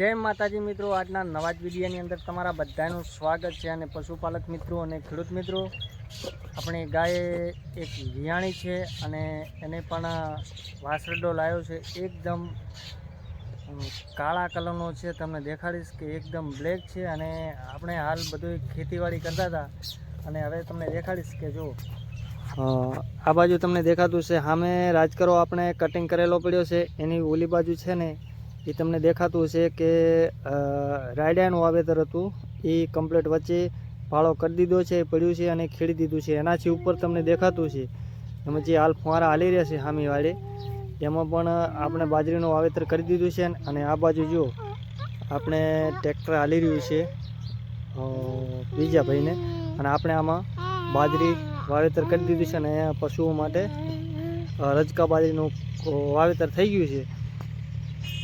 જય માતાજી મિત્રો, આજના નવા જ વિડીયાની અંદર તમારા બધાનું સ્વાગત છે અને પશુપાલક મિત્રો અને ખેડૂત મિત્રો. આપણી ગાય એક વિયાણી છે અને એને પણ વાસરડો લાવ્યો છે. એકદમ કાળા કલરનો છે, તમને દેખાડીશ કે એકદમ બ્લેક છે અને આપણે હાલ બધું ખેતીવાડી કરતા હતા. અને હવે તમને દેખાડીશ કે જો આ બાજુ તમને દેખાતું છે સામે રાજકરો આપણે કટિંગ કરેલો પડ્યો છે. એની ઓલી બાજુ છે ને એ તમને દેખાતું છે કે રાયડાનું વાવેતર હતું. એ કમ્પ્લેટ વચ્ચે ફાળો કરી દીધો છે, પડ્યું છે અને ખેડી દીધું છે. એનાથી ઉપર તમને દેખાતું છે એમાં જે હાલ ફુવારા હાલી રહ્યા છે હામીવાળે, એમાં પણ આપણે બાજરીનું વાવેતર કરી દીધું છે અને આ બાજુ જો આપણે ટ્રેક્ટર હાલી રહ્યું છે બીજા ભાઈને. અને આપણે આમાં બાજરી વાવેતર કરી દીધું છે અને પશુઓ માટે રજકા બાજરીનું વાવેતર થઈ ગયું છે.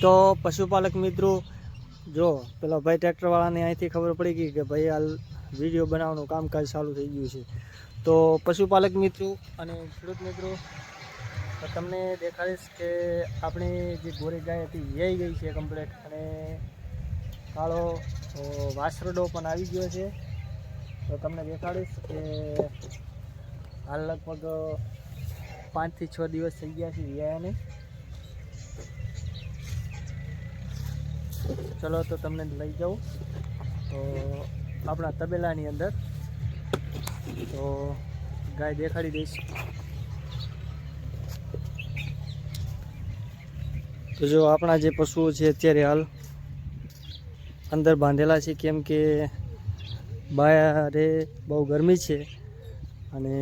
તો પશુપાલક મિત્રો, જો પેલા ભાઈ ટ્રેક્ટરવાળાને અહીંથી ખબર પડી ગઈ કે ભાઈ હાલ વીડિયો બનાવવાનું કામકાજ ચાલુ થઈ ગયું છે. તો પશુપાલક મિત્રો અને ખેડૂત મિત્રો તમને દેખાડીશ કે આપણી જે ગોરી ગાય હતી વેઈ ગઈ છે કમ્પ્લેટ અને કાળો વાસરડો પણ આવી ગયો છે. તો તમને દેખાડીશ કે હાલ લગભગ પાંચથી છ દિવસ થઈ ગયા છે વિયાને ચલો તો તમને લઈ જાઉં. તો આપણા તબેલાની અંદર તો ગાય દેખાડી દઈશ. તો જો આપણા જે પશુઓ છે અત્યારે હાલ અંદર બાંધેલા છે, કેમ કે બારે બહુ ગરમી છે અને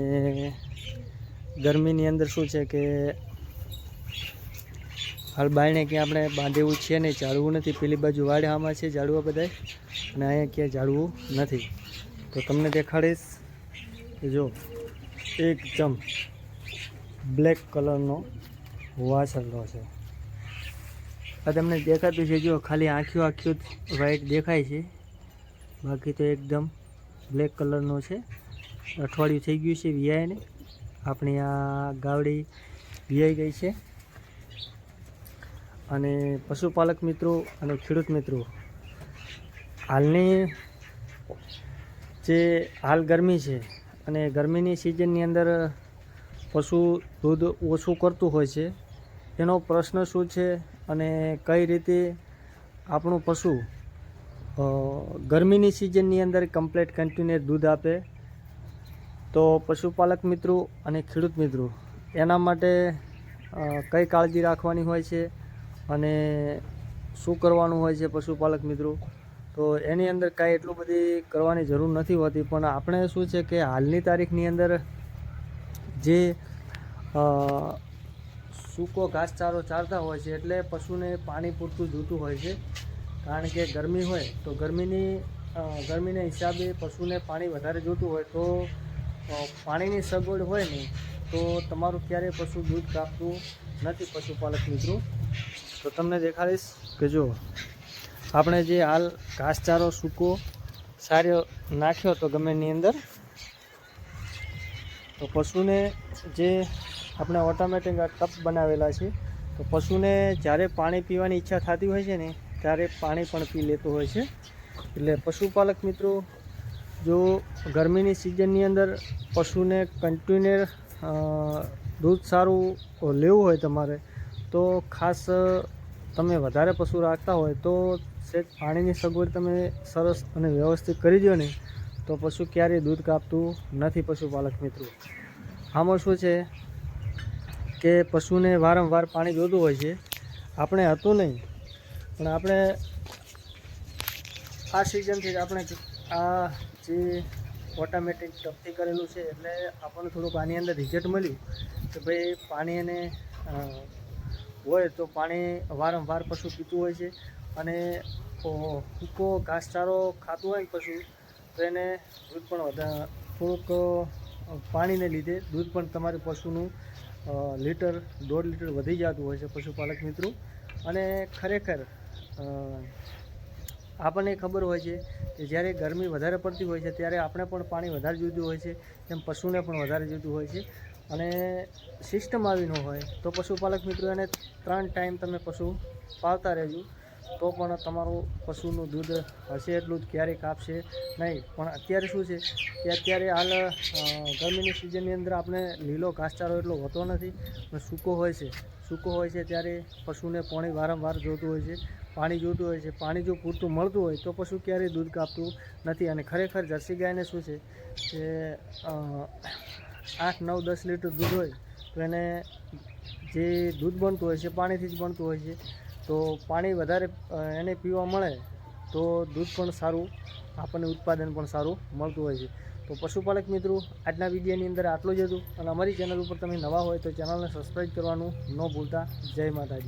ગરમીની અંદર શું છે કે હાલ બાયણે ક્યાં આપણે બાંધેવું છે નહીં, ઝાડવું નથી. પેલી બાજુ વાડામાં છે ઝાડવા બધા અને અહીંયા ક્યાંય ઝાડવું નથી. તો તમને દેખાડીશ કે જો, એકદમ બ્લેક કલરનો વાસરડો છે. આ તમને દેખાતું છે, જો ખાલી આંખ્યું આંખ્યું વ્હાઈટ દેખાય છે. બાકી તો એકદમ બ્લેક કલરનો છે. અઠવાડિયું થઈ ગયું છે વિયાઈને આપણી આ ગાવડી વિયાઈ ગઈ છે. અને પશુપાલક મિત્રો અને ખેડૂત મિત્રો, હાલની જે હાલ ગરમી છે અને ગરમીની સિઝનની અંદર પશુ દૂધ ઓછું કરતું હોય છે, એનો પ્રશ્ન શું છે અને કઈ રીતે આપણું પશુ ગરમીની સિઝનની અંદર કમ્પ્લેટ કન્ટિન્યુ દૂધ આપે? તો પશુપાલક મિત્રો અને ખેડૂત મિત્રો, એના માટે કઈ કાળજી રાખવાની હોય છે? અને શું કરવાનું હોય છે પશુપાલક મિત્રો? તો એની અંદર કાંઈ એટલું બધી કરવાની જરૂર નથી હોતી, પણ આપણે શું છે કે હાલની તારીખની અંદર જે સૂકો ઘાસચારો ચારતા હોય છે એટલે પશુને પાણી પૂરતું જોતું હોય છે. કારણ કે ગરમી હોય તો ગરમીની ગરમીના હિસાબે પશુને પાણી વધારે જોતું હોય તો પાણીની સગવડ હોય ને, તો તમારું ક્યારેય પશુ દૂધ કાપતું નથી પશુપાલક મિત્રો. તો તમને દેખાડીશ કે જો, આપણે જે હાલ ઘાસચારો, સૂકો સારો નાખ્યો તો ગમે એની અંદર. તો પશુને જે આપણે ઓટોમેટિક આ ટપ બનાવેલા છે, તો પશુને જ્યારે પાણી પીવાની ઈચ્છા થતી હોય છે ને, ત્યારે પાણી પણ પી લેતું હોય છે. એટલે પશુપાલક મિત્રો, જો ગરમીની સિઝનની અંદર પશુને કન્ટિન્યુ દૂધ સારું લેવું હોય તમારે તો ખાસ તમે વધારે પશુ રાખતા હોય તો સેજ પાણીની સગવડ તમે સરસ અને વ્યવસ્થિત કરી દો ને તો પશુ ક્યારેય દૂધ કાપતું નથી પશુપાલક મિત્રો. આમાં શું છે કે પશુને વારંવાર પાણી જોતું હોય છે. આપણે હતું નહીં પણ આપણે આ સિઝનથી જ આપણે આ જે ઓટોમેટિક ટપથી કરેલું છે એટલે આપણને થોડુંક આની અંદર રિઝલ્ટ મળ્યું કે ભાઈ પાણી એને અ, હોય તો પાણી વારંવાર પશુ પીતું હોય છે. અને સૂકો ઘાસચારો ખાતું હોય પશુ, તો એને દૂધ પણ વધારે, થોડુંક પાણીને લીધે દૂધ પણ તમારે પશુનું લીટર, દોઢ લીટર વધી જતું હોય છે પશુપાલક મિત્રો. અને ખરેખર આપણને ખબર હોય છે કે જ્યારે ગરમી વધારે પડતી હોય છે ત્યારે આપણે પણ પાણી વધારે જોઈતું હોય છે, તેમ પશુને પણ વધારે જોઈતું હોય છે. અને સિસ્ટમ આવી ન હોય તો પશુપાલક મિત્રો એને ત્રણ ટાઈમ તમે પશુ પાળતા રહેજો. તો પણ તમારું પશુનું દૂધ હશે એટલું જ ક્યારેય કાપશે નહીં. પણ અત્યારે શું છે કે અત્યારે હાલ ગરમીની સિઝનની અંદર આપણે લીલો ઘાસચારો એટલો હોતો નથી, પણ સૂકો હોય છે. સૂકો હોય છે ત્યારે પશુને પાણી વારંવાર જોતું હોય છે, પાણી જોતું હોય છે. પાણી જો પૂરતું મળતું હોય તો પશુ ક્યારેય દૂધ કાપતું નથી. અને ખરેખર જર્સી ગાયને શું છે કે આઠ, નવ, દસ લીટર દૂધ હોય તો એને જે દૂધ બનતું હોય છે, પાણીથી જ બનતું હોય છે, તો પાણી વધારે એને પીવા મળે તો દૂધ પણ સારું, આપણને ઉત્પાદન પણ સારું મળતું હોય છે. તો પશુપાલક મિત્રો, આજના વિડીયોની અંદર આટલું જ હતું અને અમારી ચેનલ ઉપર તમે નવા હોય તો ચેનલને સબસ્ક્રાઈબ કરવાનું ન ભૂલતા. જય માતાજી.